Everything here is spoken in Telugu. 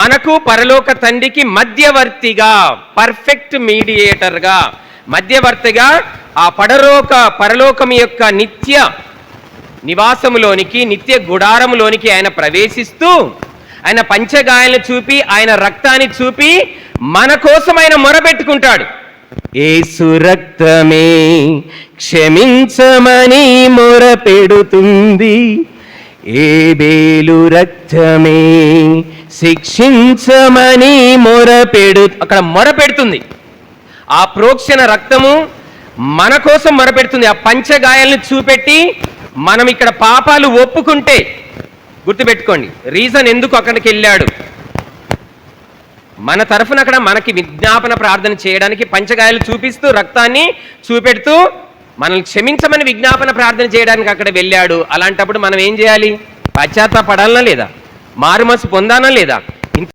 మనకు పరలోక తండ్రికి మధ్యవర్తిగా పర్ఫెక్ట్ మీడియేటర్గా మధ్యవర్తిగా ఆ పడలోక పరలోకం యొక్క నిత్య నివాసములోనికి నిత్య గుడారములోనికి ఆయన ప్రవేశిస్తూ ఆయన పంచగాయాలను చూపి ఆయన రక్తాన్ని చూపి మన కోసం ఆయన మొరపెట్టుకుంటాడు. ఏసు రక్తమే క్షమించమని మొరపెడుతుంది బేలు రక్తమే శిక్షించమని మొరపెడు అక్కడ మొరపెడుతుంది. ఆ ప్రోక్షణ రక్తము మన కోసం మొరపెడుతుంది. ఆ పంచగాయాలను చూపెట్టి మనం ఇక్కడ పాపాలు ఒప్పుకుంటే గుర్తుపెట్టుకోండి. రీజన్ ఎందుకు అక్కడికి వెళ్ళాడు? మన తరఫున అక్కడ మనకి విజ్ఞాపన ప్రార్థన చేయడానికి పంచగాయాలు చూపిస్తూ రక్తాన్ని చూపెడుతూ మనల్ని క్షమించమని విజ్ఞాపన ప్రార్థన చేయడానికి అక్కడ వెళ్ళాడు. అలాంటప్పుడు మనం ఏం చేయాలి? పశ్చాత్తాపడాలనా లేదా? మారుమనసు పొందానా లేదా?